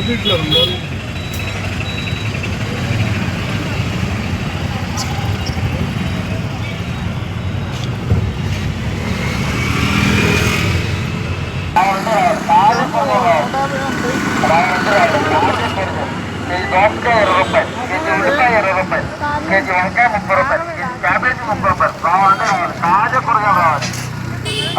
వీటిలో రెండు దోసకాయ ఇరవై రూపాయలు కేజీ ఉల్లిపాయ ఇరవై రూపాయలు కేజీ వంకాయ ముప్పై రూపాయలు కేజీ క్యాబేజీ ముప్పై రూపాయలు రావాలంటే రావాలి తాజా కూరగాయలు రావాలి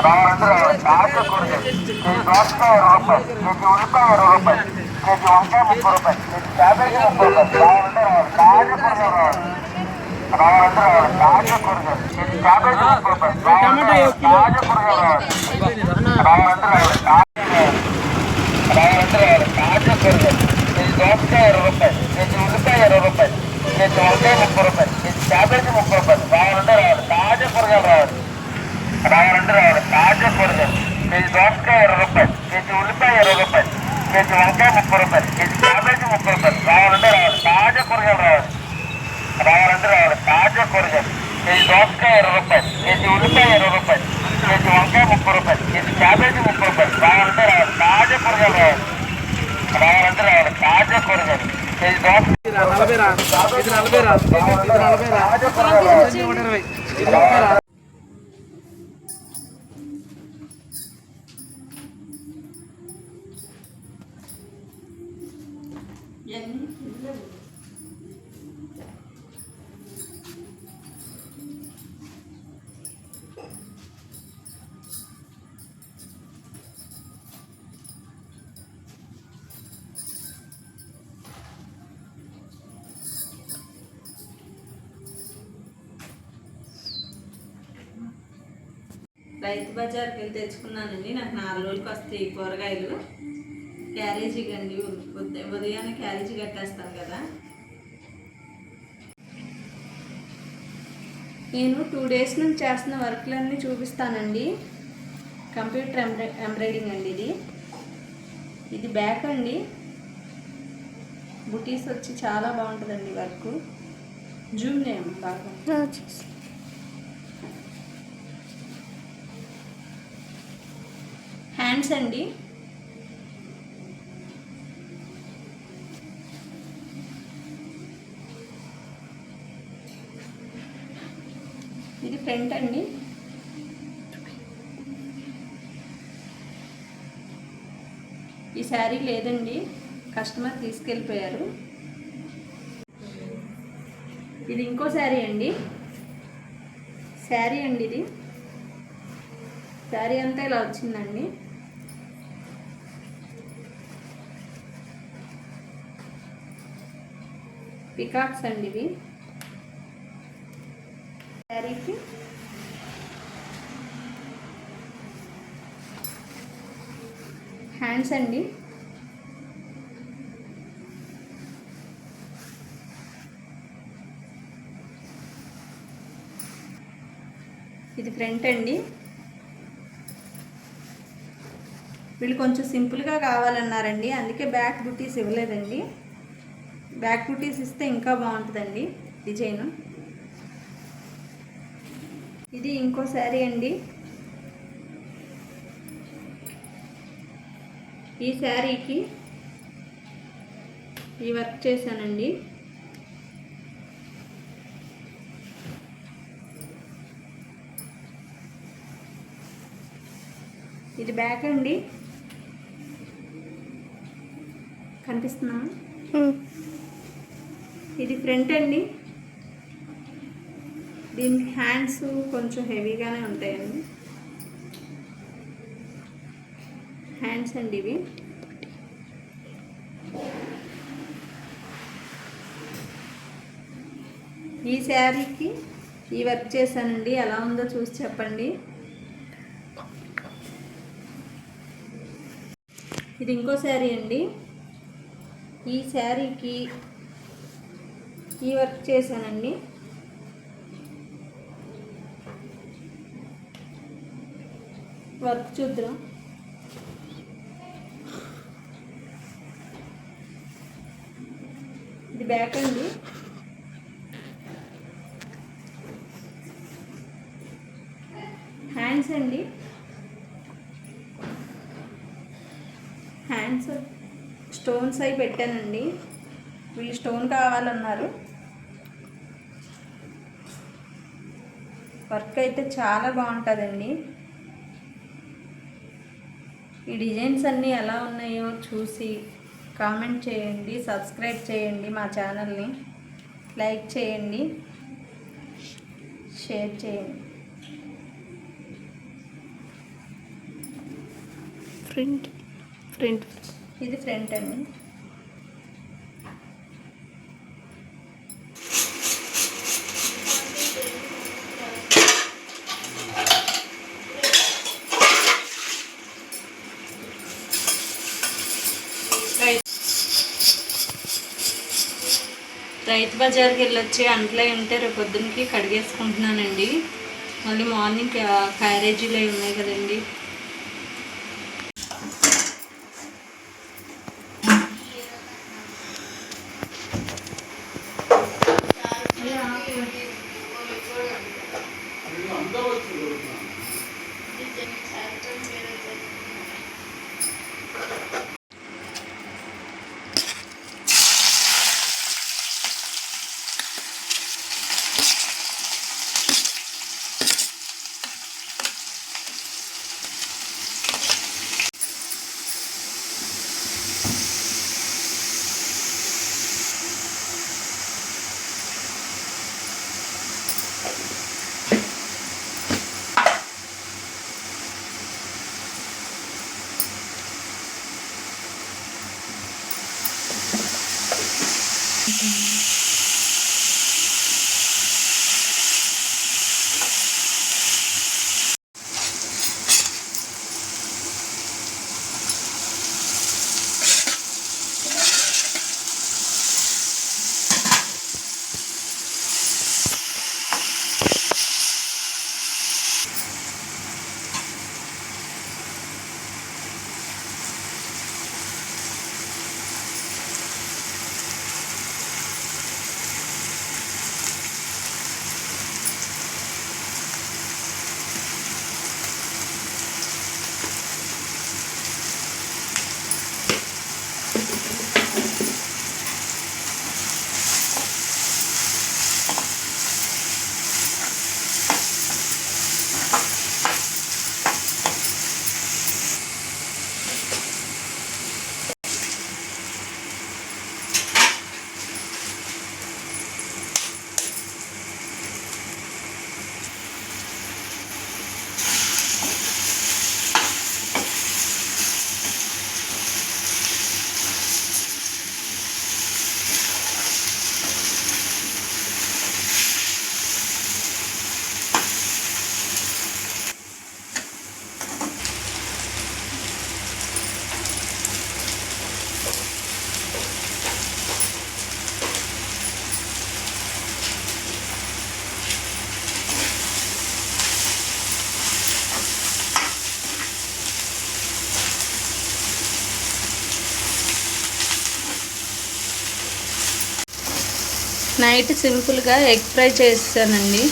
రావాలంటే రావాలి తాజా కూరగాయలు కేజీ దోసకాయ ఇరవై రూపాయలు కేజీ ఉల్లిపాయ ఇరవై రూపాయలు కేజీ వంకాయ ముప్పై రూపాయలు కేజీ క్యాబేజీ ముప్పై రూపాయలు రావాలంటే రావాలి తాజా కూరగాయలు రావాలి రావాలంటే రావాలి తాజా కూరగాయలు కేజీ క్యాబేజీ ముప్పై రూపాయలు రావాలంటే రావాలి తాజా కూరగాయలు రావాలి రావాలంటే రావాలి తాజా కేజీ వంకాయ ముప్పై రూపాయలు కేజీ క్యాబేజీ ముప్పై రూపాయలు రావాలంటే రావాలి తాజా కూరగాయలు రావాలి రావాలంటే రావాలి తాజా కూరగాయలు కేజీ దోసకాయ ఇరవై రూపాయలు కేజీ ఉల్లిపాయ ఇరవై రూపాయలు కేజీ వంకాయ ముప్పై రూపాయలు కేజీ క్యాబేజీ ముప్పై రూపాయలు రావాలంటే రావాలి తాజా కూరగాయలు రావాలి రావాలంటే రావాలి తాజా కూరగాయలు కేజీ దోసకాయ నలభై రా ఇది నలభై రా ఇది నలభై రా రైతు బజార్కి వెళ్ళి తెచ్చుకున్నానండి. నాకు నాలుగు రోజులకి వస్తాయి కూరగాయలు. క్యారేజీ అండి ఉదయం ఉదయాన్నే క్యారేజీ కట్టేస్తాను కదా. నేను టూ డేస్ నుంచి చేస్తున్న వర్క్లన్నీ చూపిస్తానండి. కంప్యూటర్ ఎంబ్రాయి ఎంబ్రాయిడింగ్ అండి ఇది. ఇది బ్యాక్ అండి. బుటీస్ వచ్చి చాలా బాగుంటుందండి వర్క్. జూమ్ నేమ్ బాగా. హ్యాండ్స్ అండి. ఇది ఫ్రంట్ అండి. ఈ శారీ లేదండి. కస్టమర్ తీసుకెళ్ళిపోయారు. ఇది ఇంకో శారీ అండి. శారీ అండి ఇది. శారీ అంతా ఇలా వచ్చిందండి. పికాక్స్ అండి ఇవి. శారీకి హ్యాండ్స్ అండి. ఇది ఫ్రంట్ అండి. వీళ్ళు కొంచెం సింపుల్గా కావాలన్నారండి. అందుకే బ్యాక్ బుటీస్ ఇవ్వలేదండి. బ్యాక్ బుటీస్ ఇస్తే ఇంకా బాగుంటుందండి డిజైన్. ఇది ఇంకో శారీ అండి. ఈ శారీకి ఈ వర్క్ చేశానండి. ఇది బ్యాక్ అండి. కనిపిస్తున్నా ఇది ఫ్రంట్ అండి. దీనికి హ్యాండ్స్ కొంచెం హెవీగానే ఉంటాయండి. హ్యాండ్స్ అండి ఇవి. ఈ శారీకి ఈ వర్క్ చేశానండి. ఎలా ఉందో చూసి చెప్పండి. ఇది ఇంకో శారీ అండి. ఈ శారీకి ఈ వర్క్ చేశానండి. వర్క్ చూద్దాం. ఇది బ్యాక్ అండి. హ్యాండ్స్ అండి. హ్యాండ్స్ స్టోన్స్ అవి పెట్టానండి. వీళ్ళు స్టోన్ కావాలన్నారు. వర్క్ అయితే చాలా బాగుంటుందండి. ఈ డిజైన్స్ అన్నీ ఎలా ఉన్నాయో చూసి కామెంట్ చేయండి సబ్స్క్రైబ్ చేయండి మా ఛానల్ని. లైక్ చేయండి షేర్ చేయండి. Front front. ఇది ఫ్రంట్ అండి. రైతు బజార్కి వెళ్ళొచ్చి అంట్లో ఉంటే రేపు పొద్దున్నకి కడిగేసుకుంటున్నానండి. మళ్ళీ మార్నింగ్ క్యారేజీలు అవి ఉన్నాయి కదండి. Mm-hmm. నైట్ సింపుల్గా ఎగ్ ఫ్రై చేసానండి